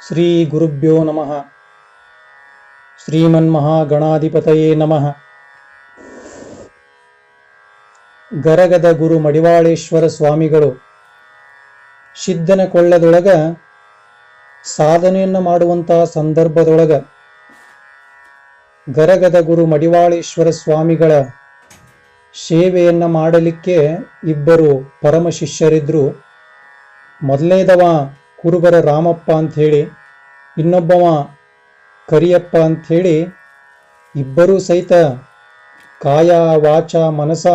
ಶ್ರೀ ಗುರುಭ್ಯೋ ನಮಃ ಶ್ರೀಮನ್ಮಹಾಗಣಾಧಿಪತಯೇ ನಮಃ ಗರಗದ ಗುರು ಮಡಿವಾಳೇಶ್ವರ ಸ್ವಾಮಿಗಳು ಸಿದ್ಧನ ಕೊಳ್ಳದೊಳಗ ಸಾಧನೆಯನ್ನು ಮಾಡುವಂತಹ ಸಂದರ್ಭದೊಳಗ ಗರಗದ ಗುರು ಮಡಿವಾಳೇಶ್ವರ ಸ್ವಾಮಿಗಳ ಸೇವೆಯನ್ನ ಮಾಡಲಿಕ್ಕೆ ಇಬ್ಬರು ಪರಮ ಶಿಷ್ಯರಿದ್ದರು ಮೊದಲನೇದವ ಕುರುಬರ ರಾಮಪ್ಪ ಅಂಥೇಳಿ, ಇನ್ನೊಬ್ಬವ ಕರಿಯಪ್ಪ ಅಂಥೇಳಿ, ಇಬ್ಬರೂ ಸಹಿತ ಕಾಯ, ವಾಚ, ಮನಸ,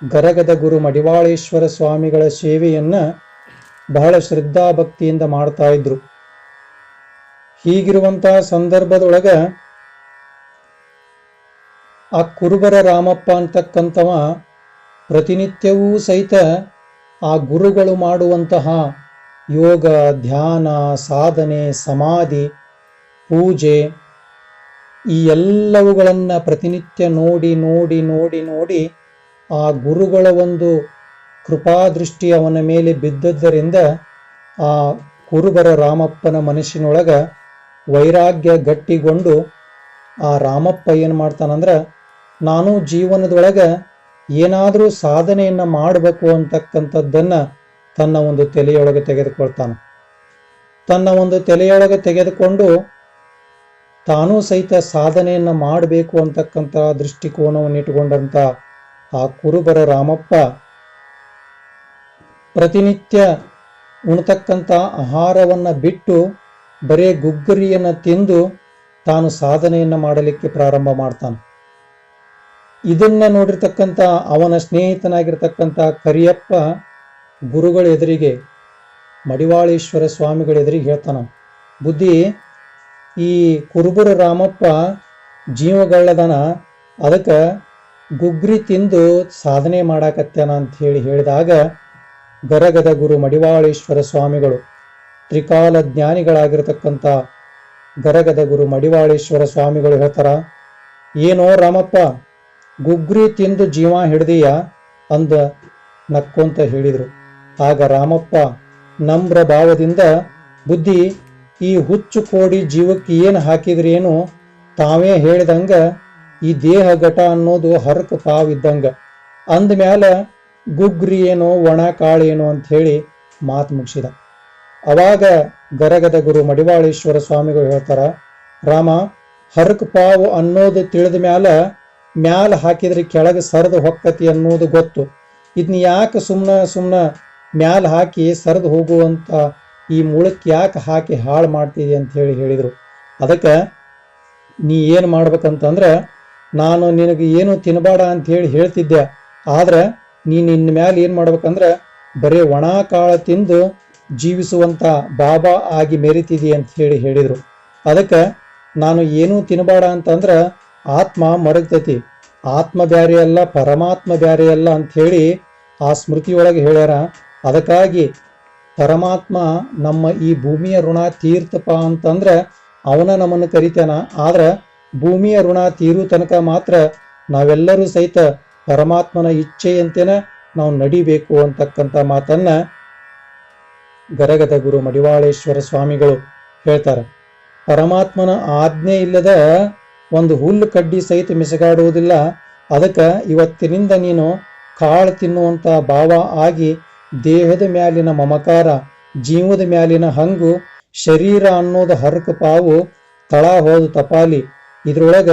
ಗರಗದ ಗುರು ಮಡಿವಾಳೇಶ್ವರ ಸ್ವಾಮಿಗಳ ಸೇವೆಯನ್ನು ಬಹಳ ಶ್ರದ್ಧಾಭಕ್ತಿಯಿಂದ ಮಾಡ್ತಾ ಇದ್ರು. ಹೀಗಿರುವಂತಹ ಸಂದರ್ಭದೊಳಗ ಆ ಕುರುಬರ ರಾಮಪ್ಪ ಅಂತಕ್ಕಂಥವ ಪ್ರತಿನಿತ್ಯವೂ ಸಹಿತ ಆ ಗುರುಗಳು ಮಾಡುವಂತಹ ಯೋಗ, ಧ್ಯಾನ, ಸಾಧನೆ, ಸಮಾಧಿ, ಪೂಜೆ ಈ ಎಲ್ಲವುಗಳನ್ನು ಪ್ರತಿನಿತ್ಯ ನೋಡಿ ನೋಡಿ ನೋಡಿ ನೋಡಿ ಆ ಗುರುಗಳ ಒಂದು ಕೃಪಾದೃಷ್ಟಿ ಅವನ ಮೇಲೆ ಬಿದ್ದದ್ದರಿಂದ ಆ ಕುರುಬರ ರಾಮಪ್ಪನ ಮನಸ್ಸಿನೊಳಗ ವೈರಾಗ್ಯ ಗಟ್ಟಿಗೊಂಡು ಆ ರಾಮಪ್ಪ ಏನು ಮಾಡ್ತಾನಂದ್ರೆ, ನಾನು ಜೀವನದೊಳಗೆ ಏನಾದರೂ ಸಾಧನೆಯನ್ನು ಮಾಡಬೇಕು ಅಂತಕ್ಕಂಥದ್ದನ್ನು ತನ್ನ ಒಂದು ತಲೆಯೊಳಗೆ ತೆಗೆದುಕೊಳ್ತಾನೆ. ತನ್ನ ಒಂದು ತಲೆಯೊಳಗೆ ತೆಗೆದುಕೊಂಡು ತಾನೂ ಸಹಿತ ಸಾಧನೆಯನ್ನು ಮಾಡಬೇಕು ಅಂತಕ್ಕಂಥ ದೃಷ್ಟಿಕೋನವನ್ನು ಇಟ್ಟುಕೊಂಡಂಥ ಆ ಕುರುಬರ ರಾಮಪ್ಪ ಪ್ರತಿನಿತ್ಯ ಉಣತಕ್ಕಂಥ ಆಹಾರವನ್ನು ಬಿಟ್ಟು ಬರೇ ಗುಗ್ಗರಿಯನ್ನು ತಿಂದು ತಾನು ಸಾಧನೆಯನ್ನು ಮಾಡಲಿಕ್ಕೆ ಪ್ರಾರಂಭ ಮಾಡ್ತಾನೆ. ಇದನ್ನ ನೋಡಿರ್ತಕ್ಕಂಥ ಅವನ ಸ್ನೇಹಿತನಾಗಿರ್ತಕ್ಕಂಥ ಕರಿಯಪ್ಪ ಗುರುಗಳ ಎದುರಿಗೆ ಮಡಿವಾಳೇಶ್ವರ ಸ್ವಾಮಿಗಳ ಎದುರಿಗೆ ಹೇಳ್ತಾನ. ಬುದ್ಧಿ, ಈ ಕುರುಬುರು ರಾಮಪ್ಪ ಜೀವಗಳ್ಳದನ, ಅದಕ್ಕೆ ಗುಗ್ರಿ ತಿಂದು ಸಾಧನೆ ಮಾಡಾಕತ್ಯಾನ ಅಂತ ಹೇಳಿ ಹೇಳಿದಾಗ, ಗರಗದ ಗುರು ಮಡಿವಾಳೇಶ್ವರ ಸ್ವಾಮಿಗಳು, ತ್ರಿಕಾಲ ಜ್ಞಾನಿಗಳಾಗಿರ್ತಕ್ಕಂಥ ಗರಗದ ಗುರು ಮಡಿವಾಳೇಶ್ವರ ಸ್ವಾಮಿಗಳು ಹೇಳ್ತಾರ, ಏನೋ ರಾಮಪ್ಪ, ಗುಗ್ರಿ ತಿಂದು ಜೀವ ಹಿಡ್ದೀಯ ಅಂದ ನಕ್ಕೊಂತ ಹೇಳಿದರು. ಆಗ ರಾಮಪ್ಪ ನಮ್ರ ಭಾವದಿಂದ, ಬುದ್ಧಿ, ಈ ಹುಚ್ಚು ಕೋಡಿ ಜೀವಕ್ಕೆ ಏನು ಹಾಕಿದ್ರೇನು? ತಾವೇ ಹೇಳಿದಂಗ, ಈ ದೇಹ ಘಟ ಅನ್ನೋದು ಹರಕ ಪಾವಿದ್ದಂಗ ಅಂದಮ್ಯಾಲ ಗುಗ್ರಿ ಏನೋ, ಒಣ ಕಾಳೇನೋ ಅಂತ ಹೇಳಿ ಮಾತು ಮುಗಿಸಿದ. ಅವಾಗ ಗರಗದ ಗುರು ಮಡಿವಾಳೇಶ್ವರ ಸ್ವಾಮಿಗಳು ಹೇಳ್ತಾರ, ರಾಮ, ಹರಕ ಪಾವು ಅನ್ನೋದು ತಿಳಿದ ಮ್ಯಾಲ ಮ್ಯಾಲ ಹಾಕಿದ್ರೆ ಕೆಳಗೆ ಸರದು ಹೊಕ್ಕತಿ ಅನ್ನೋದು ಗೊತ್ತು. ಇದನ್ನ ಯಾಕೆ ಸುಮ್ಮನೆ ಸುಮ್ಮನೆ ಮ್ಯಾಲ ಹಾಕಿ ಸರಿದು ಹೋಗುವಂತ ಈ ಮುಳಕ್ಕೆ ಯಾಕೆ ಹಾಕಿ ಹಾಳು ಮಾಡ್ತಿದೆ ಅಂತ ಹೇಳಿ ಹೇಳಿದರು. ಅದಕ್ಕೆ ನೀ ಏನು ಮಾಡ್ಬೇಕಂತಂದ್ರೆ, ನಾನು ನಿನಗೆ ಏನು ತಿನ್ನಬೇಡ ಅಂತ ಹೇಳಿ ಹೇಳ್ತಿದ್ದೆ. ಆದ್ರೆ ನೀನು ಇನ್ನ ಮ್ಯಾಲೆ ಏನು ಮಾಡ್ಬೇಕಂದ್ರೆ, ಬರೀ ಒಣ ಕಾಳು ತಿಂದು ಜೀವಿಸುವಂತ ಬಾಬಾ ಆಗಿ ಮೆರಿತಿದಿ ಅಂತ ಹೇಳಿ ಹೇಳಿದರು. ಅದಕ್ಕೆ ನಾನು ಏನೂ ತಿನ್ನಬೇಡ ಅಂತಂದ್ರೆ ಆತ್ಮ ಮರಗ್ತತಿ. ಆತ್ಮ ಬ್ಯಾರೆ ಅಲ್ಲ, ಪರಮಾತ್ಮ ಬ್ಯಾರೆ ಅಲ್ಲ ಅಂತ ಹೇಳಿ ಆ ಸ್ಮೃತಿಯೊಳಗೆ ಹೇಳ್ಯಾರ. ಅದಕ್ಕಾಗಿ ಪರಮಾತ್ಮ ನಮ್ಮ ಈ ಭೂಮಿಯ ಋಣ ತೀರ್ತಪ್ಪ ಅಂತಂದ್ರೆ ಅವನ ನಮ್ಮನ್ನು ಕರಿತಾನ? ಆದ್ರೆ ಭೂಮಿಯ ಋಣ ತೀರು ತನಕ ಮಾತ್ರ ನಾವೆಲ್ಲರೂ ಸಹಿತ ಪರಮಾತ್ಮನ ಇಚ್ಛೆಯಂತೆನ ನಾವು ನಡಿಬೇಕು ಅಂತಕ್ಕಂಥ ಮಾತನ್ನ ಗರಗದ ಗುರು ಮಡಿವಾಳೇಶ್ವರ ಸ್ವಾಮಿಗಳು ಹೇಳ್ತಾರೆ. ಪರಮಾತ್ಮನ ಆಜ್ಞೆ ಇಲ್ಲದ ಒಂದು ಹುಲ್ಲು ಕಡ್ಡಿ ಸಹಿತ ಮಿಸಗಾಡುವುದಿಲ್ಲ. ಅದಕ್ಕೆ ಇವತ್ತಿನಿಂದ ನೀನು ಕಾಳು ತಿನ್ನುವಂಥ ಭಾವ ಆಗಿ ದೇಹದ ಮ್ಯಾಲಿನ ಮಮಕಾರ, ಜೀವದ ಮ್ಯಾಲಿನ ಹಂಗು, ಶರೀರ ಅನ್ನೋದು ಹರಕ ಪಾವು, ತಳ ಹೋದ ತಪಾಲಿ. ಇದ್ರೊಳಗ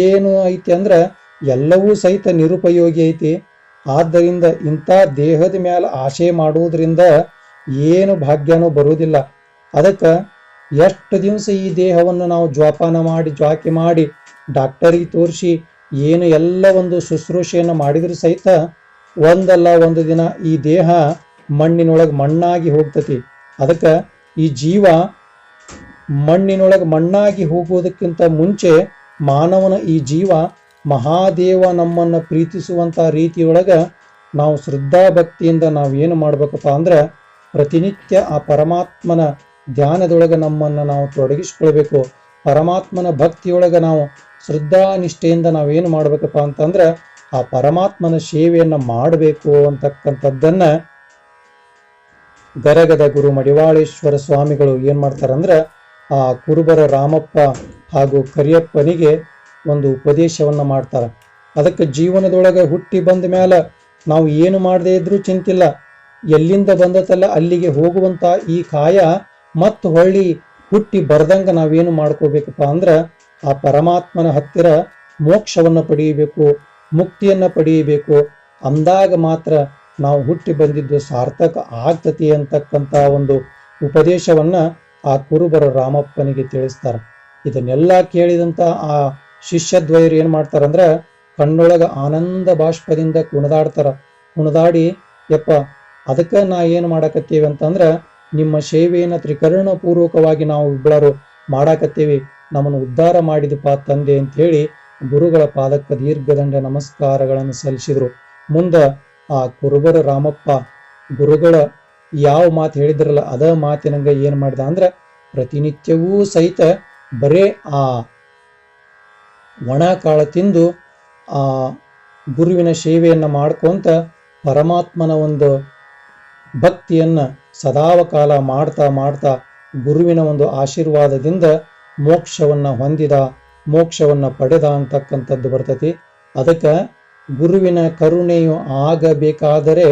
ಏನು ಐತಿ ಅಂದ್ರ ಎಲ್ಲವೂ ಸಹಿತ ನಿರುಪಯೋಗಿ ಐತಿ. ಆದ್ದರಿಂದ ಇಂಥ ದೇಹದ ಮ್ಯಾಲ ಆಶೆ ಮಾಡುವುದರಿಂದ ಏನು ಭಾಗ್ಯನೂ ಬರುವುದಿಲ್ಲ. ಅದಕ್ಕೆ ಎಷ್ಟು ದಿವಸ ಈ ದೇಹವನ್ನು ನಾವು ಜ್ವಾಪಾನ ಮಾಡಿ, ಜ್ವಾಕಿ ಮಾಡಿ, ಡಾಕ್ಟರಿಗೆ ತೋರಿಸಿ, ಏನು ಎಲ್ಲ ಒಂದು ಶುಶ್ರೂಷೆಯನ್ನು ಮಾಡಿದ್ರು ಸಹಿತ ಒಂದಲ್ಲ ಒಂದು ದಿನ ಈ ದೇಹ ಮಣ್ಣಿನೊಳಗೆ ಮಣ್ಣಾಗಿ ಹೋಗ್ತತಿ. ಅದಕ್ಕೆ ಈ ಜೀವ ಮಣ್ಣಿನೊಳಗೆ ಮಣ್ಣಾಗಿ ಹೋಗುವುದಕ್ಕಿಂತ ಮುಂಚೆ ಮಾನವನ ಈ ಜೀವ ಮಹಾದೇವ ನಮ್ಮನ್ನು ಪ್ರೀತಿಸುವಂಥ ರೀತಿಯೊಳಗ ನಾವು ಶ್ರದ್ಧಾಭಕ್ತಿಯಿಂದ ನಾವು ಏನು ಮಾಡ್ಬೇಕಪ್ಪ ಅಂದ್ರೆ ಪ್ರತಿನಿತ್ಯ ಆ ಪರಮಾತ್ಮನ ಧ್ಯಾನದೊಳಗೆ ನಮ್ಮನ್ನು ನಾವು ತೊಡಗಿಸ್ಕೊಳ್ಬೇಕು. ಪರಮಾತ್ಮನ ಭಕ್ತಿಯೊಳಗೆ ನಾವು ಶ್ರದ್ಧಾ ನಿಷ್ಠೆಯಿಂದ ನಾವೇನು ಮಾಡ್ಬೇಕಪ್ಪ ಅಂತಂದ್ರೆ ಆ ಪರಮಾತ್ಮನ ಸೇವೆಯನ್ನು ಮಾಡಬೇಕು ಅಂತಕ್ಕಂಥದ್ದನ್ನ ಗರಗದ ಗುರು ಮಡಿವಾಳೇಶ್ವರ ಸ್ವಾಮಿಗಳು ಏನ್ ಮಾಡ್ತಾರಂದ್ರೆ ಆ ಕುರುಬರ ರಾಮಪ್ಪ ಹಾಗೂ ಕರಿಯಪ್ಪನಿಗೆ ಒಂದು ಉಪದೇಶವನ್ನ ಮಾಡ್ತಾರ. ಅದಕ್ಕೆ ಜೀವನದೊಳಗೆ ಹುಟ್ಟಿ ಬಂದ ಮೇಲೆ ನಾವು ಏನು ಮಾಡದೇ ಇದ್ರೂ ಚಿಂತಿಲ್ಲ. ಎಲ್ಲಿಂದ ಬಂದತಲ್ಲ ಅಲ್ಲಿಗೆ ಹೋಗುವಂತ ಈ ಕಾಯ ಮತ್ತು ಹೊಳ್ಳಿ ಹುಟ್ಟಿ ಬರ್ದಂಗ ನಾವೇನು ಮಾಡ್ಕೋಬೇಕಪ್ಪ ಅಂದ್ರ ಆ ಪರಮಾತ್ಮನ ಹತ್ತಿರ ಮೋಕ್ಷವನ್ನ ಪಡೆಯಬೇಕು. ಮುಕ್ತಿಯನ್ನ ಪಡೆಯಬೇಕು. ಅಂದಾಗ ಮಾತ್ರ ನಾವು ಹುಟ್ಟಿ ಬಂದಿದ್ದು ಸಾರ್ಥಕ ಆಗ್ತತಿ ಅಂತಕ್ಕಂಥ ಒಂದು ಉಪದೇಶವನ್ನ ಆ ಕುರುಬರ ರಾಮಪ್ಪನಿಗೆ ತಿಳಿಸ್ತಾರೆ. ಇದನ್ನೆಲ್ಲ ಕೇಳಿದಂತ ಆ ಶಿಷ್ಯದ್ವಯರು ಏನು ಮಾಡ್ತಾರಂದ್ರೆ ಕಣ್ಣೊಳಗ ಆನಂದ ಬಾಷ್ಪದಿಂದ ಕುಣಿದಾಡ್ತಾರ. ಕುಣಿದಾಡಿ, ಯಪ್ಪ, ಅದಕ್ಕೆ ನಾ ಏನು ಮಾಡಾಕತ್ತೀವಿ ಅಂತಂದ್ರೆ ನಿಮ್ಮ ಸೇವೆಯನ್ನ ತ್ರಿಕರಣ ಪೂರ್ವಕವಾಗಿ ನಾವು ಇಬ್ಬಳರು ಮಾಡಾಕತ್ತೀವಿ. ನಮ್ಮನ್ನು ಉದ್ಧಾರ ಮಾಡಿದಪ್ಪ ತಂದೆ ಅಂತ ಹೇಳಿ ಗುರುಗಳ ಪಾದಕ್ಕೆ ದೀರ್ಘದಂಡ ನಮಸ್ಕಾರಗಳನ್ನು ಸಲ್ಲಿಸಿದ್ರು. ಮುಂದ ಆ ಕುರುಬರ ರಾಮಪ್ಪ, ಗುರುಗಳ ಯಾವ ಮಾತು ಹೇಳಿದ್ರಲ್ಲ ಅದ ಮಾತಿನಂಗ ಏನ್ ಮಾಡಿದ ಅಂದ್ರ ಪ್ರತಿನಿತ್ಯವೂ ಸಹಿತ ಬರೇ ಆ ಒಣ ಕಾಳ ತಿಂದು ಆ ಗುರುವಿನ ಸೇವೆಯನ್ನ ಮಾಡ್ಕೊಂತ ಪರಮಾತ್ಮನ ಒಂದು ಭಕ್ತಿಯನ್ನ ಸದಾವಕಾಲ ಮಾಡ್ತಾ ಮಾಡ್ತಾ ಗುರುವಿನ ಒಂದು ಆಶೀರ್ವಾದದಿಂದ ಮೋಕ್ಷವನ್ನ ಹೊಂದಿದ ಮೋಕ್ಷವನ್ನ ಪಡೆದ ಅಂತಕ್ಕಂಥದ್ದು ಬರ್ತತಿ. ಅದಕ್ಕೆ ಗುರುವಿನ ಕರುಣೆಯು ಆಗಬೇಕಾದರೆ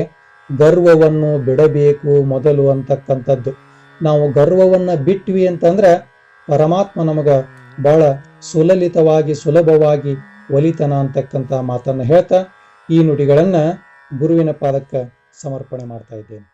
ಗರ್ವವನ್ನು ಬಿಡಬೇಕು ಮೊದಲು ಅಂತಕ್ಕಂಥದ್ದು. ನಾವು ಗರ್ವವನ್ನು ಬಿಟ್ವಿ ಅಂತಂದ್ರೆ ಪರಮಾತ್ಮ ನಮಗೆ ಬಹಳ ಸುಲಲಿತವಾಗಿ, ಸುಲಭವಾಗಿ ಒಲಿತನ ಅಂತಕ್ಕಂಥ ಮಾತನ್ನು ಹೇಳ್ತಾ ಈ ನುಡಿಗಳನ್ನು ಗುರುವಿನ ಪಾದಕ್ಕೆ ಸಮರ್ಪಣೆ ಮಾಡ್ತಾ ಇದ್ದೇನೆ.